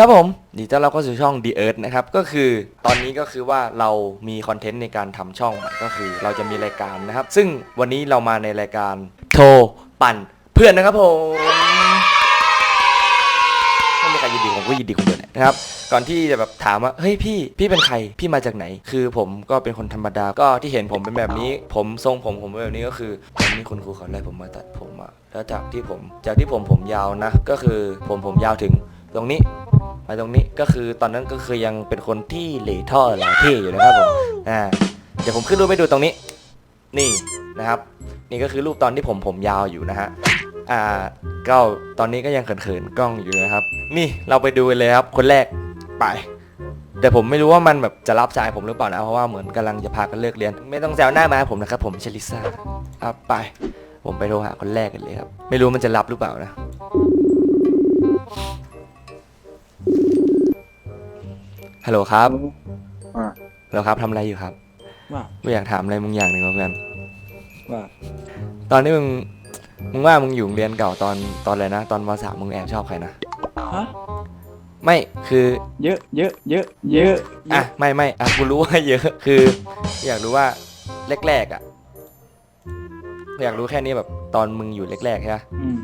ครับผมดีต้อนรับเข้าสู่ช่อง The Earth นะครับ ก็คือตอนนี้ก็คือว่าเรามีคอนเทนต์ในการทำช่องใหม่ก็คือเราจะมีรายการนะครับ ซึ่งวันนี้เรามาในรายการโทรปั่นเพื่อนนะครับผมไม่มีใครยินดีผมก็ยินดีคนเดียวนะครับ ก่อนที่จะแบบถามว่าเฮ้ยพี่พี่เป็นใครพี่มาจากไหน คือผมก็เป็นคนธรรมดาก็ที่เห็นผมเป็นแบบนี้ ผมทรงผมผมเป็นแบบนี้ก็คือวันนี้คุณครูเขาไล่ผมมาตัดผมอะแล้วจากที่ผมจากที่ผมผมยาวนะ ก็คือผมผมยาวถึงตรงนี้ มาตรงนี้ก็คือตอนนั้นก็คือยังเป็นคนที่เหล่ท่อหล่อเท่อยู่นะครับผมอ่าเดี๋ยวผมขึ้นรูปไปดูตรงนี้ นี่นะครับ นี่ก็คือรูปตอนที่ผมผมยาวอยู่นะฮะอ่าก็ตอนนี้ก็ยังเขินๆกล้องอยู่นะครับ นี่เราไปดูกันเลยครับ คนแรกไปแต่ผมไม่รู้ว่ามันแบบจะรับสายผมหรือเปล่านะเพราะว่าเหมือนกำลังจะพากันเลิกเรียน ไม่ต้องแซวหน้ามาผมนะครับผมเชลิซ่าอะไป ผมไปโทรหาคนแรกกันเลยครับ ไม่รู้มันจะรับหรือเปล่านะ ฮัลโหลครับอ่าฮัลโหลครับทำอะไรอยู่ครับว่ากูอยากถามอะไรมึงอย่างหนึ่งครับเพื่อนว่าตอนนี้มึงมึงว่ามึงอยู่โรงเรียนเก่าตอนตอนอะไรนะ ตอนมสามมึงแอบชอบใครนะฮะไม่คือ เยอะเยอะเยอะเยอะเยอะอะไม่ไม่อะกูรู้ว่าเยอะคือ อยากรู้ว่าแรกๆอะอยากรู้แค่นี้แบบตอนมึงอยู่แรกๆใช่ไหมอืม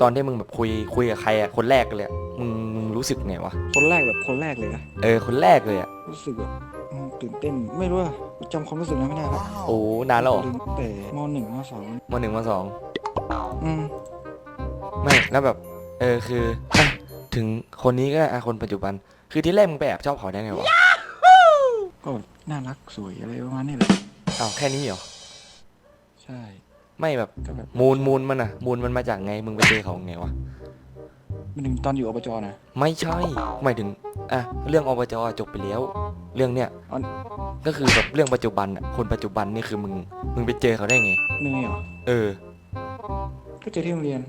ตอนที่มึงแบบคุยคุยกับใครอะคนแรกเลยอะมึงมึง รู้สึกไงวะ คนแรกแบบคนแรกเลยนะเออ คนแรกเลยอะรู้สึกแบบอืมตื่นเต้นไม่รู้อะจำความรู้สึกนั้นไม่ได้ละโอ้นานแล้วเหรอลืมแต่มหนึ่งมสองมหนึ่งมสองอืมไม่แล้วแบบ เออคืออะถึงคนนี้ก็ได้อะคนปัจจุบัน คือที่แรกมึงไปแอบชอบเขาได้ไงวะก็แบบน่ารักสวยอะไรประมาณนี้แหละอ้าวแค่นี้เหรอใช่ไม่แบบก็แบบมูลมูลมันอะมูลมันมาจากไงมึงไปเจอเขาไงวะ มันถึงตอนอยู่อบจนะ ไม่ใช่หมายถึงอะเรื่องอบจจบไปแล้ว เรื่องเนี้ยอ๋อ ก็คือแบบเรื่องปัจจุบันอะคนปัจจุบันนี่คือมึงมึงไปเจอเขาได้ไง เหนื่อยเหรอ เออ ก็เจอที่โรงเรียน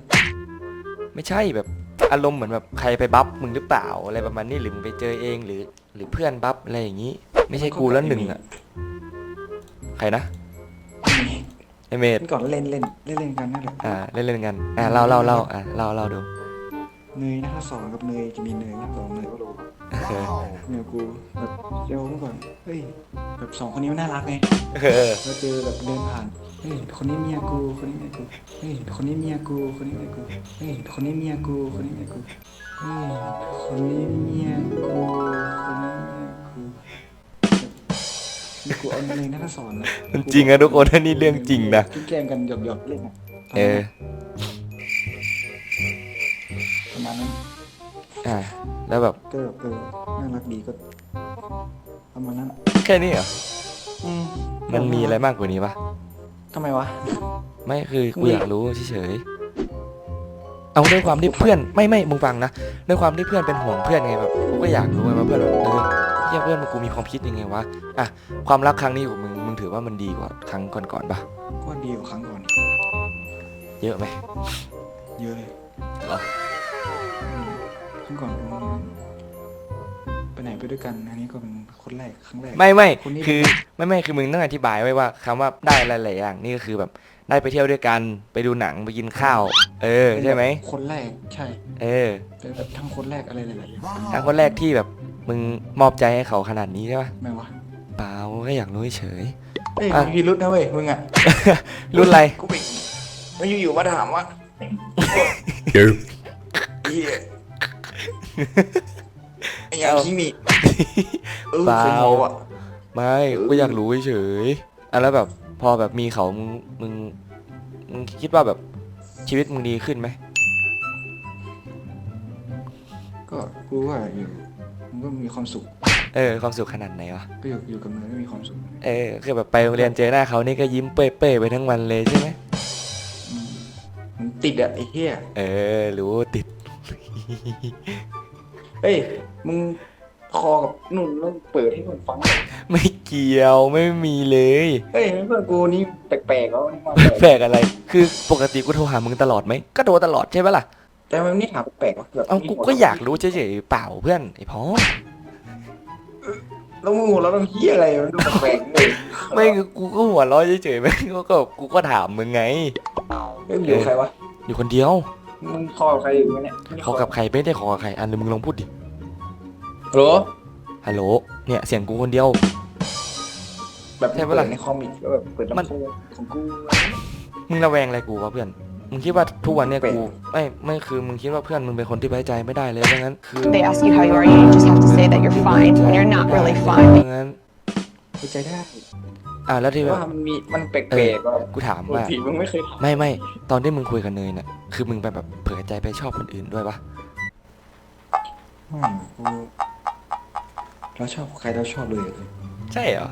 ไม่ใช่แบบอารมณ์เหมือนแบบใครไปบัฟมึงหรือเปล่าอะไรประมาณนี้หรือมึงไปเจอเองหรือ หรือเพื่อนบัฟอะไรอย่างนี้ ไม่ใช่กูแล้วหนึ่งอะใครนะไอเมดเมื่อก่อนเล่นเล่นเล่นเล่นกันนั่นแหละอ่าเล่นเล่นๆกันอ่าเล่าเล่าเล่าอ่าเล่าเล่าดู เนยนะคะสองกับเนยจะมีเนยนะสองเนยก็รู้เออเนี่ยกูแบบเจอเมื่อก่อนเฮ้ยแบบสองคนนี้มันน่ารักไงเออเราเจอแบบเดินผ่านเฮ้ยคนนี้เมียกูคนนี้เมียกูเฮ้ยคนนี้เมียกูคนนี้เมียกูเฮ้ยคนนี้เมียกูคนนี้เมียกูเฮ้ยคนนี้เมียกูคนนี้เมียกูนี่กูเอาเนยนัทสอนนะมันจริงอะทุกคนอันนี้เรื่องจริงนะที่แกล้งกันหยอกๆเล่นอะเออ ประมาณนั้นอ่าแล้วแบบก็แบบเออน่ารักดีก็ประมาณนั้นแค่นี้เหรออืมมันมีอะไรมากกว่านี้ปะทำไมวะ ไม่คือกูอยากรู้เฉยๆเอาด้วยความที่เพื่อนไม่ไม่มึงฟังนะด้วยความที่เพื่อนเป็นห่วงเพื่อนไงแบบกูก็อยากรู้ไงว่าเพื่อนแบบเออเฮียเพื่อนมึงกูมีความคิดยังไงวะอะความรักครั้งนี้ของมึงมึงถือว่ามันดีกว่าครั้งก่อนๆปะก็ดีกว่าครั้งก่อน เยอะไหมเยอะเลยเหรอ ครั้งก่อนมันไปไหนไปด้วยกันอันนี้ก็เป็นคนแรกครั้งแรก ไม่ไม่คนนี้ คือไม่ไม่คือมึงต้องอธิบายไว้ว่าคำว่าได้หลายๆอย่างนี่ก็คือแบบได้ไปเที่ยวด้วยกันไปดูหนังไปกินข้าว เออใช่ไหมคนแรกใช่เออเป็นแบบทั้งคนแรกอะไรหลายๆอย่างทางคนแรกที่แบบมึงมอบใจให้เขาขนาดนี้ใช่ปะไม่วะเปล่าก็อยากรู้เฉย เอ้ยอะมึงพิรุษนะเว้ยมึงอะๆรุ่นอะไรกูไปมาอยู่ๆมาถามว่าเฮีย ไอ้ยังขี้มีเออเปล่า เคยโมอะ ไม่ก็อยากรู้เฉยๆอะแล้วแบบพอแบบมีเขามึงมึงมึงคิดว่าแบบชีวิตมึงดีขึ้นไหมก็กูว่าอยู่มึงก็มีความสุขเออความสุขขนาดไหนวะก็อยู่อยู่กับมึงก็มีความสุขเออคือแบบไปโรงเรียนเจอหน้าเขานี่ก็ยิ้มเป้ยๆไปทั้งวันเลยใช่ไหมอืมมึงติดอะไอ้เหี้ยเออรู้ว่าติด เฮ้ย มึงคอกับนุ่นต้องเปิดให้ผมฟัง ไม่เกี่ยวไม่มีเลย เฮ้ยเพื่อนกูนี่แปลกๆแล้วนี่มาแปลกอะไร คือปกติกูโทรหามึงตลอดไหม ก็โทรตลอดใช่ไหมล่ะ แต่มันนี่ถามแปลกๆวะแบบเอากูก็อยากรู้เฉยๆเปล่าเพื่อนไอ้พ้อแล้วมึงหัวเราะต้องเฮียอะไรมันดูแปลกๆเลยไม่คือกูก็หัวเร้อยเฉยๆไม่ก็ก็กูก็ถามมึงไงเฮ้ยมึงอยู่กับใครวะอยู่คนเดียว มึงคอกับใครอยู่วะเนี่ยขอกับใครไม่ได้ขอกับใครอันนึงมึงลองพูดดิฮัลโหลฮัลโหลเนี่ยเสียงกูคนเดียว แบบใช่ปะเปิล่ะดในคอมิกแล้วแบบเปิดมันลำโพงของกูมึงระแวงอะไรกูวะเพื่อนมึงคิดว่าทุกวันเนี่ยแปลกกูไม่ไม่คือมึงคิดว่าเพื่อนมึงเป็นคนที่ไว้ใจไม่ได้เลยดังนั้นคือ They ask you how you are, you just have to say that you're fine when you're not really fine. ดังนั้นเข้าใจได้ อ่าแล้วที่แบบว่ามันมีมันแปลเอกอๆว่ากูถามปกว่า ติมึงไม่เคยทไม่ไม่ตอนที่มึงคุยกับเนยเนี่ยคือมึงไปแบบเผื่อใจไปชอบคนอื่นด้วยปะำอืมกูเราชอบใครเราชอบเลยใช่เหรอ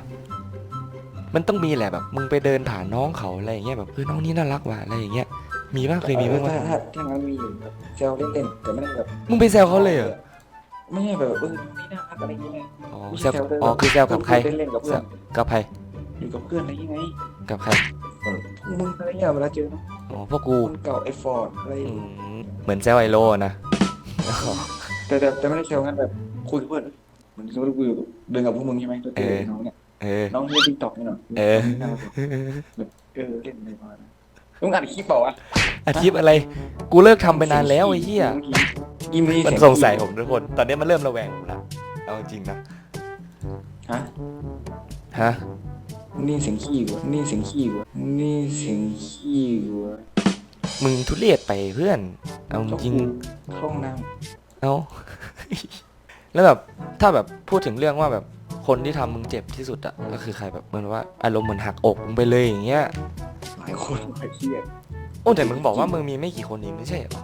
มันต้องมีแหละแบบ มึงไปเดินผ่านน้องเขาอะไรอย่างเงี้ยแบบเออน้องนี่น่ารักว่ะอะไรอย่างเงี้ยมีบ้างเคยมีบ้างถ้าปะถ้าถ้างั้นมีอยู่แบบแซวเล่นๆแต่ไม่ได้แบบมึงไปแซวเขาเลยเหรอไม่ใช่แบบเออนี่น่ารักอะไรอย่างเงี้ยอ๋อไม่แซใช่วแซวเล่นๆอ๋อคือแซวกับใคร เล่นๆกับแซเพื่อวนกับใคร อยู่กับเพื่อนอะไรอย่างเงี้ยกับใครมึงอะไรเงี้ยเวลาเจออ๋อพวกกูคนเก่าไอฟอร์ดอะไรอืมเหมือนแซวไอโลนะแต่แต่แต่ไม่ได้แซวงั้นแบบคุยกับเพื่อนเหมือนสมมติกูอยู่เดินกับพวกมึงใช่ไหมก็เจอน้องเนี่ยเออ น้องเล่นติ๊กต็อกนี่หน่อยเออ แบบเออเล่นอะไรมานะมึงอัดคลิปเปล่าวะอาชีพอะไร กูเลิกทำไปนานแล้วไอ้เหี้ยยิมนี่มันสงสัยผมทุกคน ตอนนี้มันเริ่มระแวงผมละเอาจริงนะฮะฮะ นี่เสียงขี้กูนี่เสียงขี้กูนี่เสียงขี้กูมึงทุเรียดไปเพื่อน เอาจริงเข้าห้องน้เอา แล้วแบบถ้าแบบพูดถึงเรื่องว่าแบบคนที่ทำมึงเจ็บที่สุดอะก็คือใครแบบเหมือนว่าอารมณ์เหมือนหักอกมึงไปเลยอย่างเงี้ยำหลายคนหลายเครียดโอ้แต่มึงบอกว่ามึงมีไม่กี่คนเองไม่ใช่เหรอ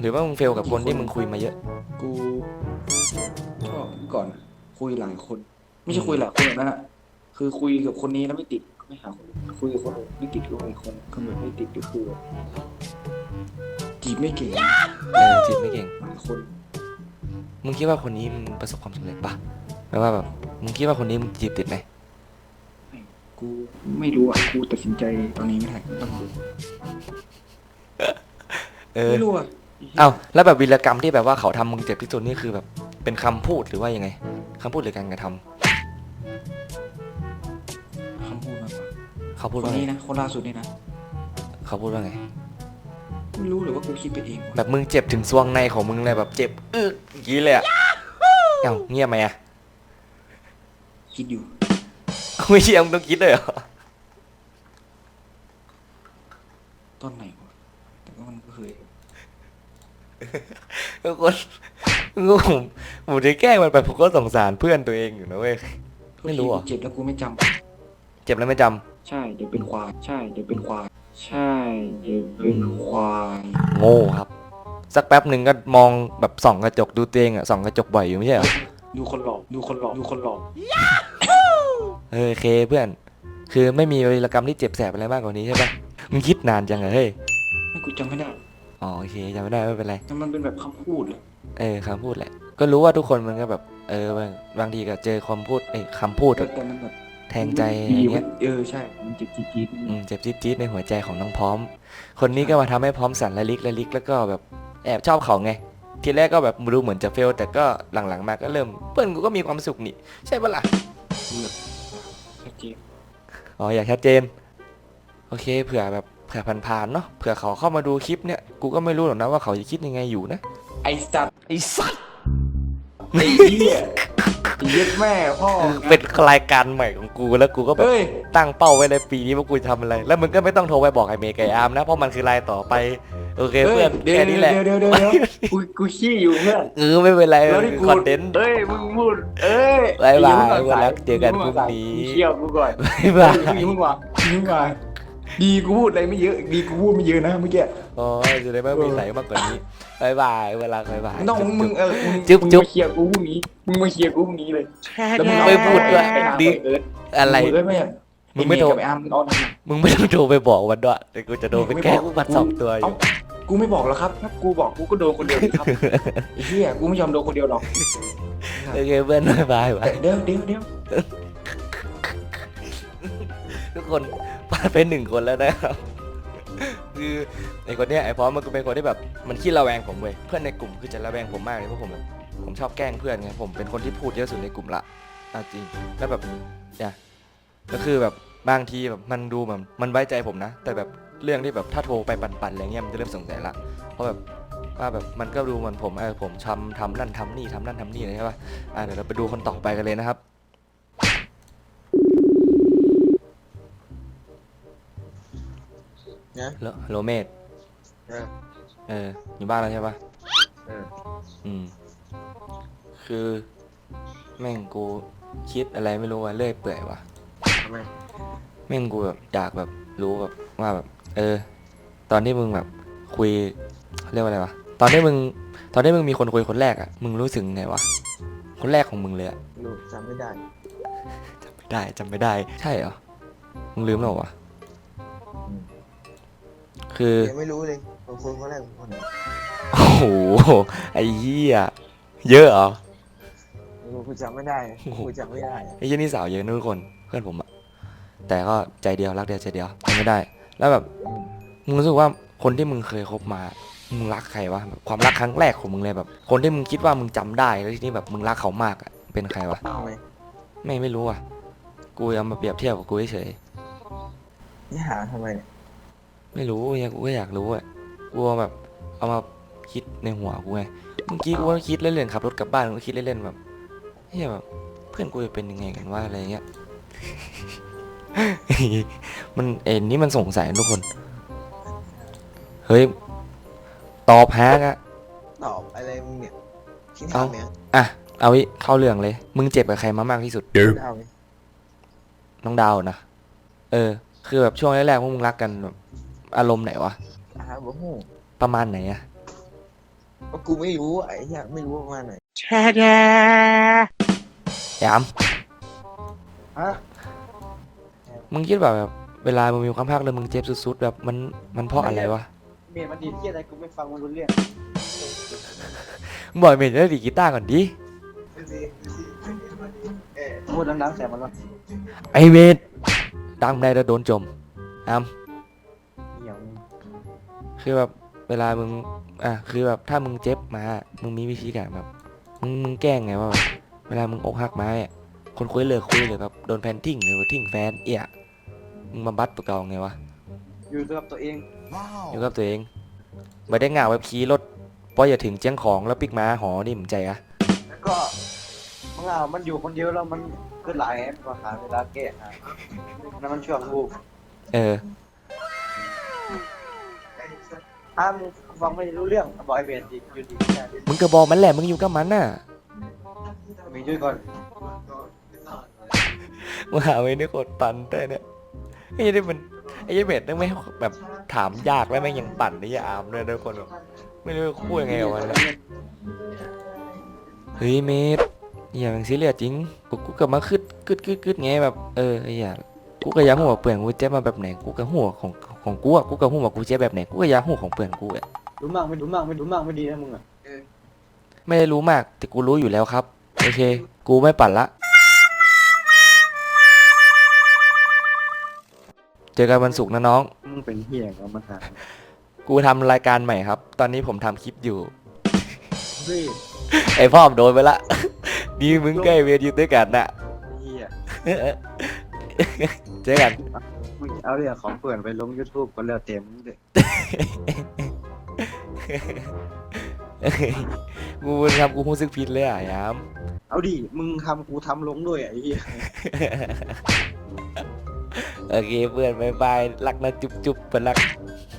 หรือว่ามึงเฟลกับคนที่มึงคุยมาเยอะ กูชอบเมื่อก่อนอะคุยหลายคน ไม่ใช่คุยหลายคนแบบนั้นอะ คือคุยกับคนนี้แล้วไม่ติดก็ไม่หาคนอื่นคุยกับคนอื่นไม่ติดก็อีกคนก็แบบไม่ติดก็คือแบบจีบไม่เก่งเออจีบไม่เก่ง หลายคนมึงคิดว่าคนนี้มึงประสบความสำเร็จปะแปลว่าแบบมึงคิดว่าคนนี้มึงจีบติดไหมกูไม่รู้อะกูตัดสินใจตอนนี้ไม่ได้ต้องดูเออไม่รู้อะเอาแล้วแบบวีรกรรมที่แบบว่าเขาทำมึงเจ็บที่สุดนี่คือแบบเป็นคำพูดหรือว่ายังไงคำพูดหรือการกระทำ เขาพูดคนว่าไงนี้นะคนล่าสุดนี่นะเขาพูดว่าไง ไม่รู้หรือว่ากูคิดไปเองวะแบบมึงเจ็บถึงซวงในของมึงเลยแบบเจ็บอึกอย่างนี้เลยอะเอ้าเงียบไหมอะคิดอยู่ ไม่เชื่อมึงต้องคิดเลยเหรอตอนไหนวะแต่ก็มันก็เคยทุกคนผมผมจะแกล้งมันไปผมก็สงสารเพื่อนตัวเองอยู่นะเว้ย ไม่รู้เหรอ เจ็บแล้วกูไม่จเจ็บแล้วไม่จำำ ใช่เดี๋ยวเป็นควายใช่เดี๋ยวเป็นควายใช่เดี๋ยวเป็นควายโง่ครับ สักแป๊บหนึ่งก็มองแบบส่องกระจกดูตัวเองอะส่องกระจกบ่อยอยู่ไม่ใช่เหรอดูคนหลอกดูคนหลอกดูคนหลอกเออโอเคเพื่อน คือไม่มีวีรกรรมที่เจ็บแสบอะไรมากกว่านี้ใช่ปะมึงคิดนานจังอะเฮ้ยไม่กูจำไม่ได้อ๋อโอเคจำไม่ได้ไม่เป็นไร แต่มันเป็นแบบคำพูดเลยเออคำพูดแหละ ก็รู้ว่าทุกคนมันก็แบบ เออบางบางทีก็เจอคำพูดเอ้ยคำพูดแต่แบบแต่มันแบบ แทงใจอย่างเงี้ยเออใช่ มันเจ็บจี๊ดจี๊ดอืมเจ็บจี๊ดๆในหัวใจของน้องพร้อม คนนี้ก็มาทำให้พร้อมสั่นละลิกละลิกแล้วก็แบบแอบชอบเขาไง ทีแรกก็แบบดูเหมือนจะเฟล แต่ก็หลังๆมาก็เริ่มเพื่อนกูก็มีความสุขนี่ ใช่ปะล่ะชัดเจนอ๋ออยากชัดเจน โอเคเผื่อแบบเผื่อผ่านๆเนาะเผื่อเขาเข้ามาดูคลิปเนี่ยกูก็ไม่รู้หรอกนะว่าเขาจะคิดยังไงอยู่นะไอ้สัตว์ไอ้สัตว์ไอ้เหี้ยไอ้ เหี้ย็ดแม่พ่อ เป็นรายการใหม่ของกูแล้วกูก็แบบเฮ้ย ตั้งเป้าไว้ในปีนี้ว่ากูจะทำอะไร แล้วมึงก็ไม่ต้องโทรไปบอกไอ้เมย์ไก่อาร์มนะ เพราะมันคือรายต่อไป โอเคเพื่อนเดี๋ยวแค่นี้แหละเดี๋ยวเดี๋ยวเดี๋ยวเดี๋ยวกูกูขี้อยู่เพื่อนเออไม่เป็นไรแล้วที่กูคอนเทนต์ เอ้ยมึงพูดเอ้ยบ๊ายบายอย่เพิ่งวันสารักเจอกันพรุ่งนี้ มึเชี่ยวกูก่อนบ๊ายบายมึงมึงว่ามึงว่าดีกูพูดอะไรไม่เยอะ ดีกูพูดไม่เยอะนะเมื่อกี้โอ้ยจะได้ไม่มีไหลมากกว่านี้บายบายเวลาบายบายไม่ต้องมึงมึงเออมึงจุ๊บมึงจุ๊บมาเคลียร์กูพรุ่งนี้ มึงมาเคลียร์กูพรุ่งนี้เลยแล้วมึงไม่พูดด้วยไปหาดีเอิร์ธอะไร มึงเอิร์ธไม่มึงไม่โทรกับไอ้อาร์มเอาหน่อยมึงไม่ต้องโทรไปบอกมันด้วยแต่กูจะโดนไปแกล้งกูบัดสองตัวอเอ้ายู่ กูไม่บอกแล้วครับถ้ากูบอกกูก็โดนคนเดียวดิครับ ไอ้เหี้ยกูไม่ยอมโดนคนเดียวหรอกโอเคเพื่อนบายบายบายแต่เดี๋ยวเดี๋ยวเดี๋ยวทุกคนพลาดไปหนึ่งคนแล้วนะครับ คือไอคนเนี้ยไอพร้อมมันก็เป็นคนที่แบบมันขี้ระแวงผมเว้ยเพื่อนในกลุ่มคือจะระแวงผมมากเลยเพราะผมแบบ ผมชอบแกล้งเพื่อนไงผมเป็นคนที่พูดเยอะสุดในกลุ่มละเอาจริงแล้วแบบเนี่ยก็คือแบบบางทีแบบมันดูแบบมันไว้ใจผมนะ แต่แบบเรื่องที่แบบถ้าโทรไปปั่นๆอะไรเงี้ยมันจะเริ่มสงสัยละเพราะแบบว่าแบบมันก็ดูเหมือนผมเออผมทำทำนั่นทำนี่ทำนั่นทำนี่อะไรใช่ปะอะเดี๋ยวเราไปดูคนต่อไปกันเลยนะครับ นะ โลโลเมดเออเอออยู่บ้านแล้วใช่ปะเอออืม คือ แม่งกูคิดอะไรไม่รู้ว่าเลื่อยเปื่อยวะทำไมแม่งกูแบบอยากแบบรู้แบบว่าแบบ เออ ตอนที่มึงแบบคุยเรียกว่าอะไรวะตอนที่มึง ตอนที่มึงมีคนคุยคนแรกอะมึงรู้สึกไงวะคนแรกของมึงเลยอะรู้จำไม่ได้ จำไม่ได้จำไม่ได้ ใช่เหรอมึงลืมแล้วเหรอวะอืม คือ ยังไม่รู้เลยคนคนคนแรกคนไหนโอ้โหไอ้เหี้ยเยอะเหรอไม่รู้ กูจำไม่ได้โอ้โหกูจำไม่ได้ไอ้ยี่นี่สาวเยอะนะทุกคนเพื่อนผมอะแต่ก็ใจเดียวรักเดียวใจเดียวทำไม่ได้ แล้วแบบอืมมึงรู้สึกว่าคนที่มึงเคยคบมามึงรักใครวะแบบความรักครั้งแรกของมึงเลยแบบ คนที่มึงคิดว่ามึงจำได้แล้วทีนี้แบบมึงรักเขามากอะเป็นใครวะทำไมไม่ไม่รู้อะกูยังมาเปรียบเทียบกับกูเฉยนี่หาทำไมเนี่ยๆไม่รู้เนี่ยกูก็อยากรู้อะกูแบบ เอามาคิดในหัวกูไงเมื่อกี้กูก็คิดเล่นๆขับรถกลับบ้านกูก็คิดเล่นๆแบบ เฮียแบบเพื่อนกูจะเป็นยังไงกันว่าอะไรเงี้ย มันเอ็นนี่มันสงสัยทุกคน เฮ้ย ตอบฮากอะตอบอะไรมึงเนี่ยคิดเอ้าทำเนี่ยอะ เอาวิเข้าเรื่องเลย มึงเจ็บกับใครมามากที่สุดคิดเอาไหมน้องดาวนะ เออ คือแบบช่วงแรกๆพวกมึงรักกันแบบอารมณ์ไหนวะอาหารบ่หูประมาณไหนอะก็กูไม่รู้ไอ้เหี้ยไม่รู้ประมาณไหน ยามฮะมึงคิดแบบแบบเวลามึงมีความภาคเลยมึงเจ็บสุดๆแบบมันมันเพราะอะไรวะเมียมันดีที่อะไรกูไม่ฟังมันรู้เรื่องมึงบอกเมย์จะดีดกีตาร์ก่อนดิพูดดังๆแต่มันว่าไอเมดดังได้แล้วโดนจมอามเหี่ยวคือแบบเวลามึงอะคือแบบถ้ามึงเจ็บมา มึงมีวิธีการแบบมึงมึงแกล้งไงว่าแบบ เวลามึงอกหักมาอะคนคุยเลิกคุยหรือแบบโดนแฟนทิ้งหรือว่าทิ้งแฟนเอี่ยมึงมาบัดตัวเก่าไงวะอยู่กับตัวเองอยู่กับตัวเองไม่ได้เหงาแบบขี่รถพออย่าถึงเจียงของแล้วปิกมาหอนี่มึงใจอะแล้วก็มันอะมันอยู่คนเดียวแล้วมันก็หลายแอปก็หาเวลาแก้หานั่นมันช่วงกูเออถ้ามึงฟังไม่รู้เรื่องบอกไอ้เบนดีอยู่ดีแค่นี้มึงก็บอกมันแหละมึงอยู่กับมันน่ะ มีด้วยก่อนมึงหาไม่ได้กดปั่นแต่เนี่ยไอ้นี่มันไอ้ยี่เบ็ดต้องไม่แบบถามยากแล้วแม่งยังปั่นไอ้ยี่อามด้วยทุกคนแบบไม่รู้จะพูดยังไงกับมันแล้วเฮ้ยเมดอย่าเป็นซีเรียสจริงกูกูกลับมาคืดคืดคืดคืดไงแบบเออไอ้เหี้ยกูก็อยากหัวาเปลือนกูเจ็บมาแบบไหนกูก็หัวของของกูอะกูก็หัวากูเจ็บแบบไหนกูก็อยากหัวของเปลือนกูอะรู้มากไม่รู้มากไม่รู้มากไม่ดีนะมึงอะไม่ได้รู้มากแต่กูรู้อยู่แล้วครับ โอเค กูไม่ปั่นละ เจอกันวันศุกร์นะน้อง มึงเป็นเหี้ยกับมันหากูทำรายการใหม่ครับ ตอนนี้ผมทำคลิปอยู่ เฮ้ยไอพ่อมโดนไปละดีมึงใกล้เวรอยู่ด้วยกันน่ะเหี้ยเจอกัน มึงเอาเรื่องของเพื่อนไปลง YouTube ก็แล้วเต็มเด็ก กูทำกูรู้สึกผิดเลยอะยามเอาดิ มึงทำกูทำลงด้วยไอ้เหี้ยโอเคเพื่อนบายบายรักนะจุ๊บจุ๊บเพื่อนรัก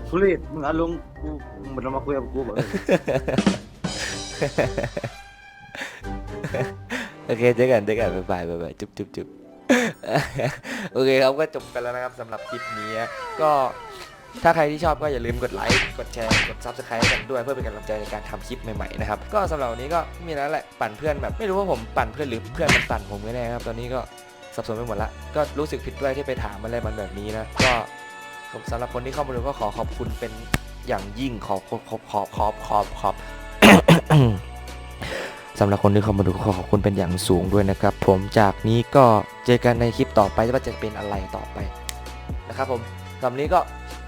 ทุเรศมึงเอาลงกูมึงมาคุยกับกูบอกเออโอเคเจอกันเจอกันบายบายบายบายจุ๊บจุ๊บจุ๊บโอเคครับก็จบกันแล้วนะครับสำหรับคลิปนี้ก็ ถ้าใครที่ชอบก็อย่าลืมกดไลค์ กดแชร์ กด subscribe กันด้วยเพื่อเป็นกำลังใจในการทำคลิปใหม่ๆนะครับ ก็สำหรับวันนี้ก็มีแล้วแหละปั่นเพื่อนแบบไม่รู้ว่าผมปั่นเพื่อนหรือเพื่อนมันปั่นผมกันแน่ครับ ตอนนี้ก็สับสนไปหมดละ ก็รู้สึกผิดด้วยที่ไปถามอะไรมันแบบนี้นะ ก็สำหรับคนที่เข้ามาดูก็ขอขอบคุณเป็นอย่างยิ่งขอบขอบขอบขอบขอบขอบขอบสำหรับคนที่เข้ามาดูขอขอบคุณเป็นอย่างสูงด้วยนะครับ ผมจากนี้ก็เจอกันในคลิปต่อไปว่าจะเป็นอะไรต่อไปนะครับผมสำหรับนี้ก็